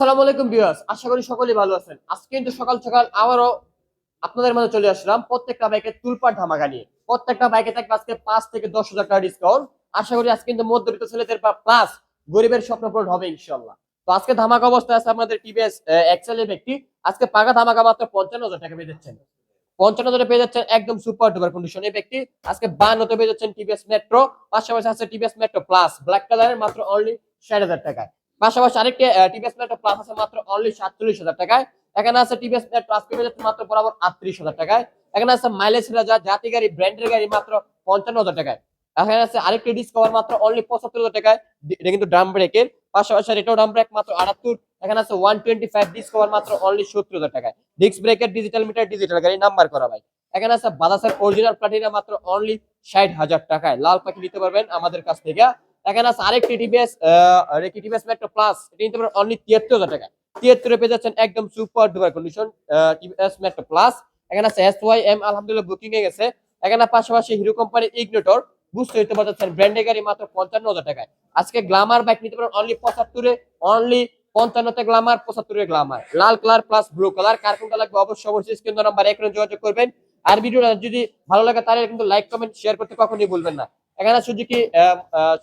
আসসালামু আলাইকুম ভিউয়ার্স, আশা করি সকলেই ভালো আছেন। আজকে কিন্তু সকাল সকাল আবারও আপনাদের মাঝে চলে আসলাম প্রত্যেকটা বাইকের তুলপাট ধামাকা নিয়ে। প্রত্যেকটা বাইকে থাকবে আজকে পাঁচ থেকে দশ হাজার টাকা ডিসকাউন্ট আশা করি আজকে কিন্তু মধ্যবিত্ত ছেলেদের প্লাস গরিবের স্বপ্ন পূরণ হবে ইনশাল্লাহ তো আজকে ধামাকা অবস্থায় আছে আমাদের টিভিএস এক্সেল এর ব্যক্তি। আজকে পাকা ধামাকা মাত্র পঞ্চান্ন হাজার টাকা পেয়ে যাচ্ছেন। পঞ্চান্ন হাজারে পেয়ে যাচ্ছেন একদম সুপার ডুপার কন্ডিশন এই ব্যক্তি। আজকে বান্নতে পেয়ে যাচ্ছেন টিভিএস মেট্রো পাশাপাশি আছে টিভিএস মেট্রো প্লাস ব্ল্যাক কালারের মাত্র অনলি ষাট হাজার টাকায়। পাশাপাশি আরেকটি টিভিএস মেট্রো প্লাস আছে মাত্র অনলি সাতচল্লিশ হাজার টাকায়। এখানে আছে টিভিএস পেয়ে যাচ্ছে মাত্র বরাবর আটত্রিশ হাজার টাকায়। এখানে আছে মাইলেজ রাজা জাতি গাড়ি ব্র্যান্ডের গাড়ি মাত্র পঞ্চান্ন হাজার টাকায়। এখানে আছে আরেকটি ডিসকভার মাত্র অনলি পঁচাত্তর হাজার টাকায়। এটা কিন্তু ড্রাম ব্রেকের পাশাপাশি এটাও ড্রাম ব্রেক মাত্র আটাত্তর। এখানে আছে ওয়ান টোয়েন্টি ফাইভ ডিসকভার মাত্র অনলি সত্তর হাজার টাকায়। ডিস্ক ব্রেকের ডিজিটাল মিটার ডিজিটাল গাড়ি নাম্বার করা ভাই। এখানে আছে বাদাসের অরিজিনাল প্লাটিনা মাত্র অনলি ষাট হাজার টাকায়। লাল পাখি নিতে পারবেন আমাদের কাছ থেকে। এখানে আরেকটি টিভিএস টিভিএস প্লাস এটা নিতে পারবেন অনলি তিয়াত্তর হাজার টাকা। তিয়াত্তরে পেয়ে যাচ্ছেন একদম super duper condition TVS plus এখানে আছে আলহামদুলিল্লাহ বুকিং এ গেছে। এখানে পাশাপাশি হিরো ইগনোটর বুঝতে হইতে গাড়ি মাত্র আজকে গ্লামার বাইক নিতে পারেন অনলি পঁচাত্তরে অনলি পঞ্চান্নতে গ্লামার গ্লামার লাল কালার প্লাস ব্লু কালার কার লাগবে অবশ্যই অবশ্যই স্ক্রিন নাম্বার এখানে যোগাযোগ করবেন। আর ভিডিওটা যদি ভালো লাগে তাহলে কিন্তু লাইক কমেন্ট শেয়ার করতে কখনোই ভুলবেন না। এখানে সুজুকি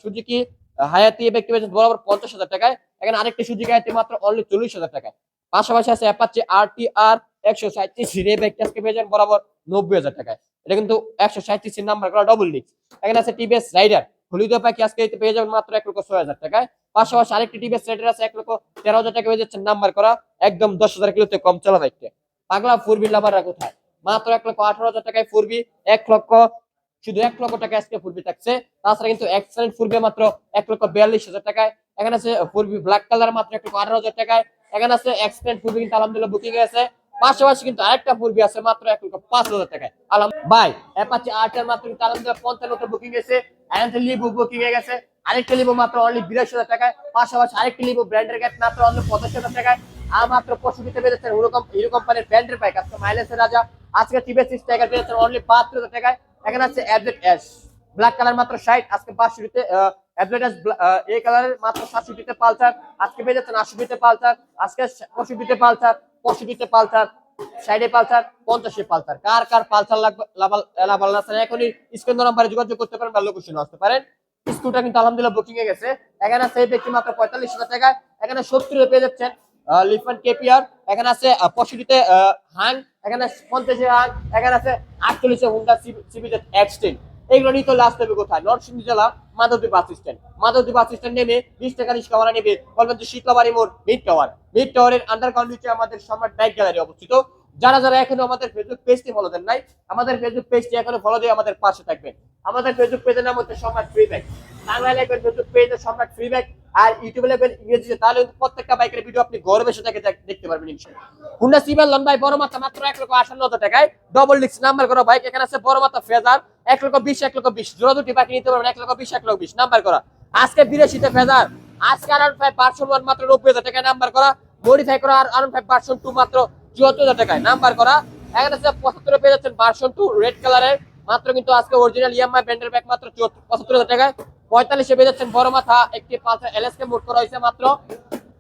সুজুকি হায়াতি ব্যক্তি পেয়েছেন বরাবর পঞ্চাশ হাজার টাকায়। এখানে আরেকটি সুজুকি হায়াতি মাত্র অনলি চল্লিশ হাজার টাকায়। পাশাপাশি আছে অ্যাপাচি আর টি আর একশো সাঁত্রিশ রে ব্যক্তি আজকে পেয়েছেন বরাবর নব্বই হাজার টাকায়। এটা কিন্তু একশো সাঁত্রিশ নাম্বার করা ডবল ডিস্ক এখানে আছে টিভিএস রাইডার হলুদ পাখি আজকে পেয়ে যাবেন মাত্র এক লক্ষ ছয় হাজার টাকায়। পাশাপাশি আরেকটি টিভিএস রাইডার আছে এক লক্ষ তেরো হাজার টাকা পেয়ে যাচ্ছেন নাম্বার করা। একদম দশ হাজার কিলোতে কম চলা বাইকটা পাগলা ফোর বি লাভাররা কোথায়? মাত্র এক লক্ষ আঠারো হাজার টাকায় ফুরবি এক লক্ষ শুধু এক লক্ষ টাকা আজকে ফুরবি থাকছে। তাছাড়া কিন্তু এক্সেলেন্ট ফুরবি মাত্র এক লক্ষ বিয়াল্লিশ হাজার টাকায়। এখানে আছে ফুরবি ব্ল্যাক কালার মাত্র এক লক্ষ আঠারো হাজার টাকায়। এখানে আছে এক্সেলেন্ট ফুরবি কিন্তু আলহামদুলিল্লাহ বুকিং আছে। পাশাপাশি কিন্তু আরেকটা ফুরবি আছে মাত্র এক লক্ষ পাঁচ হাজার টাকায়। আলহাম ভাই অ্যাপাচি আর্টের মাত্র কিন্তু আলহামদুলিল্লাহ পঞ্চান্নটা বুকিং গেছে অ্যান্ড লিবু বুকিং এ গেছে। আরেকটা লিবু মাত্র অনলি বিরাশি হাজার টাকায়। পাশাপাশি আরেকটা লিবু ব্র্যান্ডের গ্যাট মাত্র অনলি পঁচাশি হাজার টাকায়। আর মাত্র পঁয়ষট্টিতে পেয়েছেন হিরো কোম্পানির ব্র্যান্ডের বাইক আজকে মাইলেজের রাজা। আজকে টিভিএস সিক্স টাইগার পেয়েছেন অনলি বাহাত্তর হাজার টাকায়। এখানে আছে অ্যাবজেট এস ব্ল্যাক কালার মাত্র ষাট, আজকে বাষট্টিতে অ্যাবজেট এস এই কালারের মাত্র সাতষট্টিতে পালসার। আজকে পেয়ে যাচ্ছেন আটষট্টিতে পালসার, আজকে পঁয়ষট্টিতে পালসার পঁয়ষট্টিতে পালসার সাইডে পালসার, পঞ্চাশে পালসার। কার কার পালসার লাগবে লাভাল না এখনই স্ক্রিন নাম্বারে যোগাযোগ করতে পারেন বা লোকেশন আসতে পারেন। স্কুটার কিন্তু আলহামদুলিল্লাহ বুকিং এ গেছে। এখানে এই ব্যক্তি মাত্র পঁয়তাল্লিশ হাজার টাকায় এখানে সত্তর পেয়ে যাচ্ছেন লিফান কেপিআর, এখানে আছে পঁয়ষট্টিতে হাং, এখানে পঞ্চাশে হাং, এখানে আছে আটচল্লিশে হুন্ডা সিবিজেড এক্সটেন। এইগুলো হলে আসতে হবে কোথায়? জেলা Madhabdi bus stand. Madhabdi bus stand নেমে বিশ টাকা রিক্সা নেবে। বলবেন যে শীতলাবাড়ি মোড় মিড টাওয়ার মিড টাওয়ারের আন্ডারগ্রাউন্ড নিচে আমাদের সম্রাট বাইক গ্যালারি অবস্থিত। যারা যারা এখনও আমাদের ফেসবুক পেজটি ফলো দেন নাই, আমাদের ফেসবুক পেজটি এখনও ফলো দিয়ে আমাদের পাশে থাকবেন। আমাদের ফেসবুক পেজের নাম হচ্ছে সম্রাট ফ্রি ব্যাগ বাংলায় লিখবেন ফেসবুক পেজে সম্রাট ফ্রি ব্যাগ আর ইউটিউবে লিখবেন ইংরেজিতে, তাহলে প্রত্যেকটা বাইকের ভিডিও আপনি গর্বের সাথে দেখ- দেখতে পারবেন ইনশাআল্লাহ। হুন্ডা সিভার লন ভাই বড় মাত্রা মাত্র এক লক্ষ আটান্ন হাজার টাকায়। ডবল ডিস্ক নাম্বার করা বাইক এখানে আছে বড় মাত্রা ফেজার, এক লক্ষ বিশ, এক লক্ষ বিশ। জোড়া দুটি বাইক নিতে পারবেন, এক লক্ষ বিশ, এক লক্ষ বিশ। নাম্বার করা। আজকে বিরাশিতে ফেজার, আজকে আর ফাইভ পার্সন ওয়ান মাত্র নব্বই হাজার টাকায় নাম্বার করা। মডিফাই করা আর আর ফাইভ পার্সন টু মাত্র চুয়াত্তর হাজার টাকায় নাম্বার করা। এখানে আছে পঁচাত্তরে পেয়ে যাচ্ছেন ভার্সন টু রেড কালারের মাত্র কিন্তু আজকে অরিজিনাল ইএমআই ব্র্যান্ডের ব্যাগ মাত্র পঁচাত্তর হাজার টাকায়। পঁয়তাল্লিশে পেয়ে যাচ্ছেন বড় মাথা, একটি পালসার এলএসকে মোট করা হয়েছে মাত্র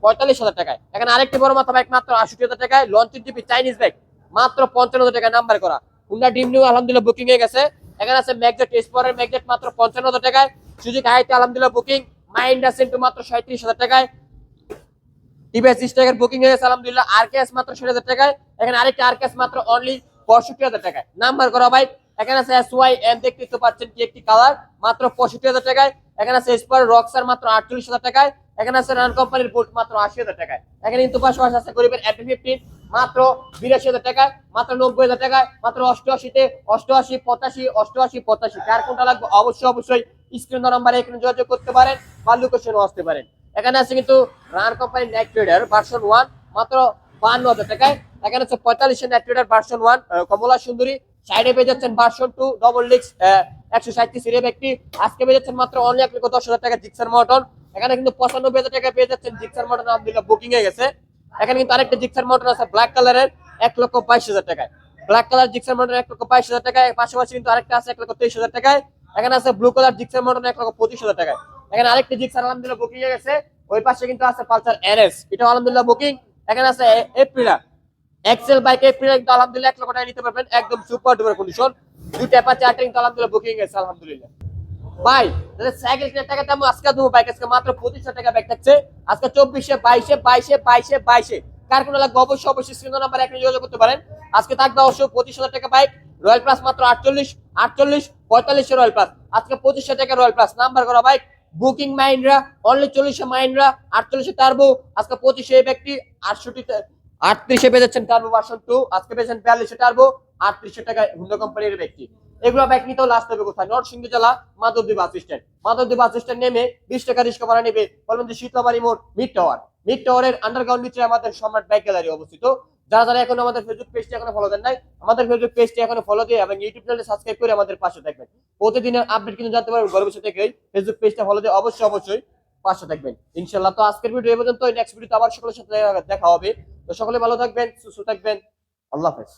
পঁয়তাল্লিশ হাজার টাকায়। এখানে আরেকটি বড় মাথা বাইক মাত্র আশি হাজার টাকায় লঞ্চিং জিপি চাইনিজ ব্যাগ মাত্র পঞ্চান্ন হাজার টাকায় নাম্বার করা। হুন্ডা ডিম নিউ আলহামদুলিল্লাহ বুকিং হয়ে গেছে। এখানে আছে ম্যাগজেট স্পোরের ম্যাগজেট মাত্র পঞ্চান্ন হাজার টাকায়। সুযোগ হাইতে আলহামদুলিল্লাহ বুকিং মাইন্ডা সেন্টু মাত্র সাঁত্রিশ হাজার টাকায়। টিভিএস স্টাইগার বুকিং হয়ে গেছে, আলহামদুলিল্লাহ। আরকেএস মাত্র ষাট হাজার টাকায়। এখানে আরেকটি আরকেএস মাত্র অনলি পঁয়ষট্টি হাজার টাকায়। নাম্বার করা বাইক এখানে আছে এস ওয়াই এম দেখতে তো পাচ্ছেন কি একটি কালার মাত্র পঁয়ষট্টি হাজার টাকায়। এখানে আছে স্পার রক্সার মাত্র আটচল্লিশ হাজার টাকায়। এখানে আছে রান কোম্পানির বোল্ট মাত্র আশি হাজার টাকায়। এখানে কিন্তু পাশাপাশি আছে গরিবের এপি ফিফটিন মাত্র বিরাশি হাজার টাকায়, মাত্র নব্বই হাজার টাকায়, মাত্র অষ্টআশিতে, অষ্টআশি, পঁচাশি অষ্টআশি, পঁচাশি। কার কোনটা লাগবে? অবশ্যই অবশ্যই স্ক্রিন নাম্বারে এখানে যোগাযোগ করতে পারেন বা লোকেশনও আসতে পারেন। এখানে আছে কিন্তু রান কোম্পানির নেট ট্রেডার ভার্সন ওয়ান মাত্র বান্ন হাজার টাকায়। এখানে আছে পঁয়তাল্লিশের নেট ট্রেডার ভার্সন ওয়ান কমলা সুন্দরী। সাইডে পেয়ে যাচ্ছেন ভার্সন টু ডবল ডিক্স একশো সাঁত্রিশ রেব একটি। আজকে পেয়ে যাচ্ছেন মাত্র অনলি এক লক্ষ দশ হাজার টাকা জিক্সার মটন এখানে কিন্তু পঁচানব্বই হাজার টাকা পেয়ে যাচ্ছেন জিক্সার মটন আলহামদুলিল্লাহ বুকিং হয়ে গেছে। এখানে কিন্তু আরেকটা জিক্সার মটন আছে ব্ল্যাক কালারের এক লক্ষ বাইশ হাজার টাকায়। ব্ল্যাক কালার জিক্সার মটন এক লক্ষ বাইশ হাজার টাকায়, পাশাপাশি কিন্তু আরেকটা আছে এক লক্ষ তেইশ হাজার টাকায়। এখানে আছে ব্লু কালার জিক্সার মটন এক লক্ষ পঁচিশ হাজার টাকায়। এখানে আরেকটি জিক্সার আলহামদুলিল্লাহ বুকিং হয়ে গেছে। ওই পাশে কিন্তু আছে পালসার এনএস এটা আলহামদুলিল্লাহ বুকিং এখানে আছে এপ্রিলা। এক্সেল বাইক এপ্রিলা কিন্তু আলহামদুলিল্লাহ এক লক্ষ টাকা নিতে পারবেন, একদম সুপার ডুপার কন্ডিশন দুইটা পাঁচ চারটা কিন্তু আলহামদুলিল্লাহ বুকিং আছে, আলহামদুলিল্লাহ। ভাই, তাহলে সাইকেল কেনার টাকা দাম আজকে দেবো বাইক আজকে মাত্র পঁচিশশো টাকা ব্যাগ থাকছে। আজকে চব্বিশে, বাইশে বাইশে বাইশে বাইশে। কার কোনো লাগবে? অবশ্যই অবশ্যই স্ক্রিন নাম্বার একটা যোগাযোগ করতে পারেন। আজকে থাকবে অবশ্যই পঁচিশ হাজার টাকা বাইক রয়্যাল প্লাস মাত্র আটচল্লিশ আটচল্লিশ, পঁয়তাল্লিশে রয়্যাল প্লাস আজকে পঁচিশশো টাকা রয়্যাল প্লাস নাম্বার করা বাইক বুকিং মাইন্ডরা অনলি চল্লিশে মাইন্ডরা আটচল্লিশে টার্বো আজকে পঁচিশে ব্যক্তি আটষট্টিতে আটত্রিশে পেয়েছেন টার্বো ভার্সন টু আজকে পেয়েছেন বিয়াল্লিশে টার্বো আটত্রিশশো টাকায় হুন্ডা কোম্পানির ব্যক্তি। এগুলো বাইক নিতেও লাস্ট হবে কোথায়? নরসিংদী জেলা Madhabdi bus stand. Madhabdi bus stand নেমে বিশ টাকা রিক্সা ভাড়া নেবে বলবেন যে শীতলাবাড়ি মোড় মিড টাওয়ার মিড টাওয়ারের আন্ডারগ্রাউন্ড নিচে আমাদের সম্রাট বাইক গ্যালারি অবস্থিত। যারা যারা এখন আমাদের ফেসবুক পেজটি এখনও ফলো দেন নাই, আমাদের ফেসবুক পেজটি এখনও ফলো দিয়ে এবং ইউটিউব চ্যানেলে সাবস্ক্রাইব করে আমাদের পাশে থাকবেন। প্রতিদিনের আপডেট কিন্তু জানতে পারবেন ঘরে বসে থেকেই ফেসবুক পেজটা ফলো দিয়ে অবশ্যই অবশ্যই পাশে থাকবেন। ইনশাল্লাহ তো আজকের ভিডিও এই পর্যন্ত নেক্সট ভিডিওতে আবার সকলের সাথে দেখা হবে। তো সকলে ভালো থাকবেন, সুস্থ থাকবেন। আল্লাহ হাফেজ।